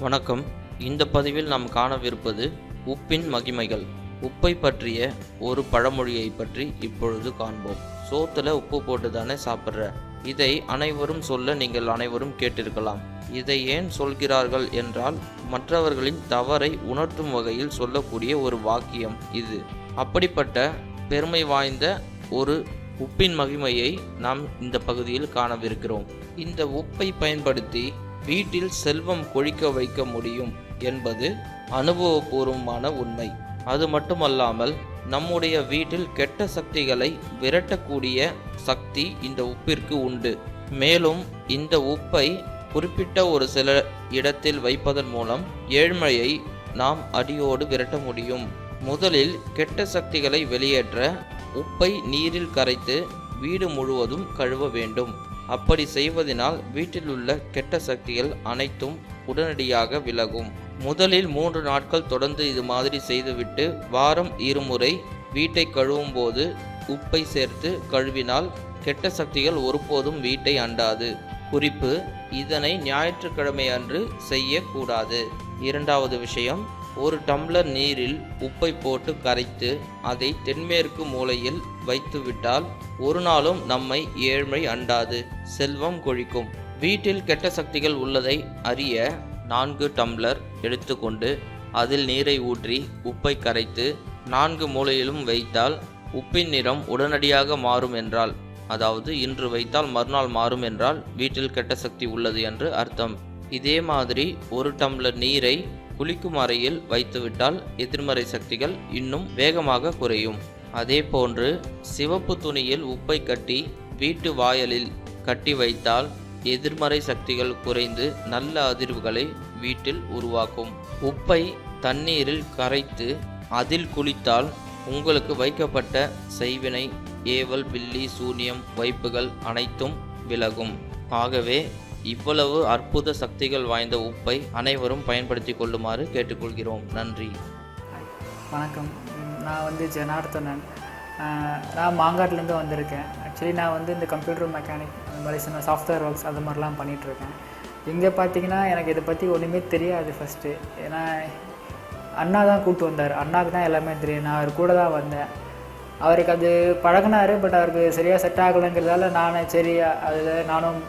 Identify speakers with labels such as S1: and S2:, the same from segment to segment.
S1: வணக்கம். இந்த பதிவில் நாம் காணவிருப்பது உப்பின் மகிமைகள். உப்பை பற்றிய ஒரு பழமொழியை பற்றி இப்பொழுது காண்போம். சோத்துல உப்பு போட்டு தானே சாப்பிட்ற? இதை அனைவரும் சொல்ல நீங்கள் அனைவரும் கேட்டிருக்கலாம். இதை ஏன் சொல்கிறார்கள் என்றால் மற்றவர்களின் தவறை உணர்த்தும் வகையில் சொல்லக்கூடிய ஒரு வாக்கியம் இது. அப்படிப்பட்ட பெருமை வாய்ந்த ஒரு உப்பின் மகிமையை நாம் இந்த பகுதியில் காணவிருக்கிறோம். இந்த உப்பை பயன்படுத்தி வீட்டில் செல்வம் கொழிக்க வைக்க முடியும் என்பது அனுபவபூர்வமான உண்மை. அது மட்டுமல்லாமல் நம்முடைய வீட்டில் கெட்ட சக்திகளை விரட்டக்கூடிய சக்தி இந்த உப்பிற்கு உண்டு. மேலும் இந்த உப்பை குறிப்பிட்ட ஒரு சில இடத்தில் வைப்பதன் மூலம் ஏழ்மையை நாம் அடியோடு விரட்ட முடியும். முதலில் கெட்ட சக்திகளை வெளியேற்ற உப்பை நீரில் கரைத்து வீடு முழுவதும் கழுவ வேண்டும். அப்படி செய்வதனால் வீட்டில் உள்ள கெட்ட சக்திகள் அனைத்தும் உடனடியாக விலகும். முதலில் மூன்று நாட்கள் தொடர்ந்து இது மாதிரி செய்துவிட்டு வாரம் இருமுறை வீட்டை கழுவும் போது உப்பை சேர்த்து கழுவினால் கெட்ட சக்திகள் ஒருபோதும் வீட்டை அண்டாது. குறிப்பு இதனை ஞாயிற்றுக்கிழமை அன்று செய்யக்கூடாது. இரண்டாவது விஷயம் ஒரு டம்ளர் நீரில் உப்பை போட்டு கரைத்து அதை தென்மேற்கு மூலையில் வைத்துவிட்டால் ஒரு நாளும் நம்மை ஏழ்மை அண்டாது செல்வம் கொழிக்கும். வீட்டில் கெட்ட சக்திகள் உள்ளதை அறிய நான்கு டம்ளர் எடுத்துக்கொண்டு அதில் நீரை ஊற்றி உப்பை கரைத்து நான்கு மூலையிலும் வைத்தால் உப்பின் நிறம் உடனடியாக மாறும் என்றால் அதாவது இன்று வைத்தால் மறுநாள் மாறும் என்றால் வீட்டில் கெட்ட சக்தி உள்ளது என்று அர்த்தம். இதே மாதிரி ஒரு டம்ளர் நீரை குளிக்கும் அறையில் வைத்துவிட்டால் எதிர்மறை சக்திகள் இன்னும் வேகமாக குறையும். அதே போன்று சிவப்பு துணியில் உப்பை கட்டி வீட்டு வாயலில் கட்டி வைத்தால் எதிர்மறை சக்திகள் குறைந்து நல்ல அதிர்வுகளை வீட்டில் உருவாக்கும். உப்பை தண்ணீரில் கரைத்து அதில் குளித்தால் உங்களுக்கு வைக்கப்பட்ட செய்வினை ஏவல் பில்லி சூனியம் வைப்புகள் அனைத்தும் விலகும். ஆகவே இவ்வளவு அற்புத சக்திகள் வாய்ந்த உப்பை அனைவரும் பயன்படுத்தி கொள்ளுமாறு கேட்டுக்கொள்கிறோம். நன்றி.
S2: வணக்கம். நான் வந்து ஜனார்த்தனன். நான் மாங்காட்லேருந்து வந்திருக்கேன். ஆக்சுவலி நான் வந்து இந்த கம்ப்யூட்டர் மெக்கானிக் அந்த மாதிரி சொன்ன சாஃப்ட்வேர் ஒர்க்ஸ் அது மாதிரிலாம் பண்ணிகிட்ருக்கேன் இங்கே பார்த்தீங்கன்னா எனக்கு இதை பற்றி ஒன்றுமே தெரியாது ஃபஸ்ட்டு ஏன்னா அண்ணா தான் கூப்பிட்டு வந்தார். அண்ணாவுக்கு தான் எல்லாமே தெரியும். நான் அவர் கூட தான் வந்தேன். அவருக்கு அது பழகினார் பட் அவருக்கு சரியாக செட் ஆகலைங்கிறதால நான் சரி அதில் நானும்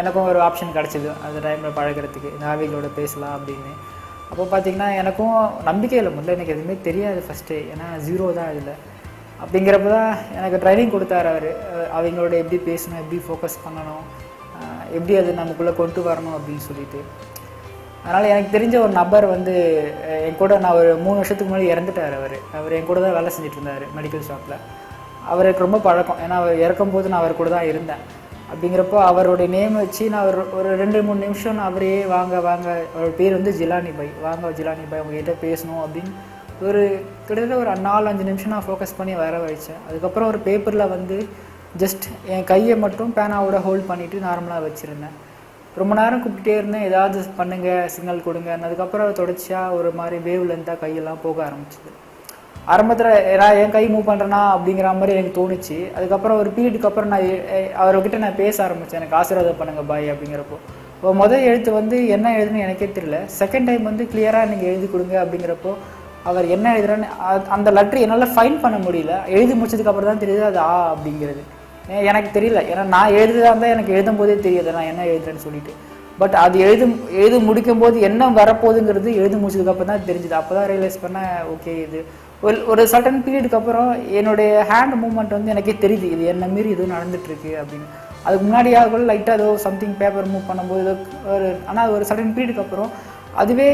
S2: எனக்கும் ஒரு ஆப்ஷன் கிடச்சிது. அந்த டைமில் பழகுறதுக்கு. நாவிகளோட பேசலாம் அப்படின்னு. அப்போ பார்த்தீங்கன்னா எனக்கும் நம்பிக்கை இல்லை. முதல்ல எனக்கு எதுவுமே தெரியாது ஃபஸ்ட்டு ஏன்னா ஜீரோ தான் இதில் அப்படிங்கிறப்ப தான் எனக்கு ட்ரைனிங் கொடுத்தாரு அவர். அவங்களோட எப்படி பேசணும் எப்படி ஃபோக்கஸ் பண்ணணும் எப்படி அது நமக்குள்ளே கொண்டு வரணும் அப்படின்னு சொல்லிட்டு. அதனால் எனக்கு தெரிஞ்ச ஒரு நபர் வந்து என் கூட நான் ஒரு மூணு வருஷத்துக்கு முன்னாடி இறந்துட்டார் அவர். அவர் என் கூட தான் வேலை செஞ்சுட்டு இருந்தார் மெடிக்கல் ஷாப்பில் அவருக்கு ரொம்ப பழக்கம். ஏன்னா அவர் இறக்கும்போது நான் அவர் கூட தான் இருந்தேன். அப்படிங்கிறப்போ அவருடைய நேம் வச்சு நான் ஒரு ஒரு ரெண்டு மூணு நிமிஷம் நான் அவரே வாங்க வாங்க. அவரோட பேர் வந்து ஜிலானி பாய். வாங்க ஜிலானி பாய் உங்ககிட்ட பேசணும் அப்படின்னு ஒரு கிட்டத்தட்ட ஒரு நாலு அஞ்சு நிமிஷம் நான் ஃபோக்கஸ் பண்ணி வர வச்சேன். அதுக்கப்புறம் ஒரு பேப்பரில் வந்து ஜஸ்ட் என் கையை மட்டும் பேனாவோட ஹோல்ட் பண்ணிவிட்டு நார்மலாக வச்சுருந்தேன். ரொம்ப நேரம் கூப்பிட்டே இருந்தேன். ஏதாவது பண்ணுங்கள் சிக்னல் கொடுங்க அதுக்கப்புறம் தொடர்ச்சியாக ஒரு மாதிரி வேவ் லென்த்தாக கையெல்லாம் போக ஆரம்பிச்சிது. ஆரம்பத்தில் நான் என் கை மூவ் பண்ணுறேனா அப்படிங்கிற மாதிரி எனக்கு தோணுச்சு. அதுக்கப்புறம் ஒரு பீரியடுக்கு அப்புறம் நான் அவர்கிட்ட நான் பேச ஆரம்பித்தேன் எனக்கு ஆசீர்வாதம் பண்ணுங்க பாய் அப்படிங்கிறப்போ. இப்போ முதல் எழுத்து வந்து என்ன எழுதுன்னு எனக்கே தெரியல. செகண்ட் டைம் வந்து கிளியராக நீங்கள் எழுதி கொடுங்க அப்படிங்கிறப்போ அவர் என்ன எழுதுறான்னு அந்த லெட்ரு என்னால் ஃபைன் பண்ண முடியல. எழுதி முடிச்சதுக்கப்புறம் தான் தெரியுது அது ஆ அப்படிங்கிறது. எனக்கு தெரியல. ஏன்னா நான் எழுதுதான் இருந்தால் எனக்கு எழுதும் போதே தெரியுது நான் என்ன எழுதுறேன்னு சொல்லிட்டு. பட் அது எழுது எழுதி முடிக்கும் போது என்ன வரப்போகுதுங்கிறது எழுதி முடிச்சதுக்கப்புறம் தான் தெரிஞ்சுது. அப்போ தான் ரியலைஸ் பண்ண ஓகே இது ஒரு ஒரு சர்டன் பீரியடுக்கு அப்புறம் என்னுடைய ஹேண்ட் மூவ்மெண்ட் வந்து எனக்கே தெரியுது இது என்ன மீறி எதுவும் நடந்துட்டுருக்கு அப்படின்னு. அதுக்கு முன்னாடியாக கூட லைட்டாக ஏதோ சம்திங் பேப்பர் மூவ் பண்ணும்போது ஏதோ ஒரு ஆனால் ஒரு சர்டன் பீரியடுக்கு அப்புறம் அதுவே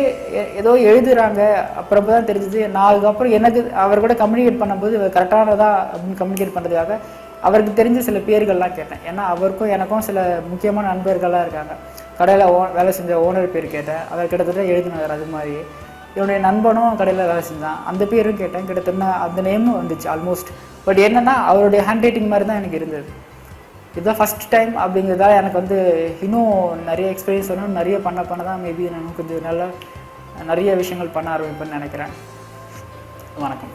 S2: ஏதோ எழுதுறாங்க. அப்புறம் தான் தெரிஞ்சது நான் அதுக்கப்புறம் எனக்கு அவர் கூட கம்யூனிகேட் பண்ணும்போது கரெக்டானதா அப்படின்னு கம்யூனிகேட் பண்ணுறதுக்காக அவருக்கு தெரிஞ்ச சில பேர்கள்லாம் கேட்டேன். ஏன்னா அவருக்கும் எனக்கும் சில முக்கியமான நண்பர்கள்லாம் இருக்காங்க. கடையில் ஓ வேலை செஞ்ச ஓனர் பேர் கேட்டேன். அவர் கிட்டத்தட்ட எழுதினார் அது மாதிரி. என்னுடைய நண்பனும் கடையில் வேலை செஞ்சான். அந்த பேரும் கேட்டேன். கிட்டத்தட்ட அந்த நேமும் வந்துச்சு ஆல்மோஸ்ட் பட் என்னென்னா அவருடைய ஹேண்ட் ரைட்டிங் மாதிரி தான் எனக்கு இருந்தது. இதுதான் ஃபஸ்ட் டைம் அப்படிங்கிறதால எனக்கு வந்து இன்னும் நிறைய எக்ஸ்பீரியன்ஸ் வரணும் நிறைய பண்ண பண்ண தான் மேபி நான் கொஞ்சம் நல்லா நிறைய விஷயங்கள் பண்ண ஆரம்பிப்பேன்னு நினைக்கிறேன். வணக்கம்.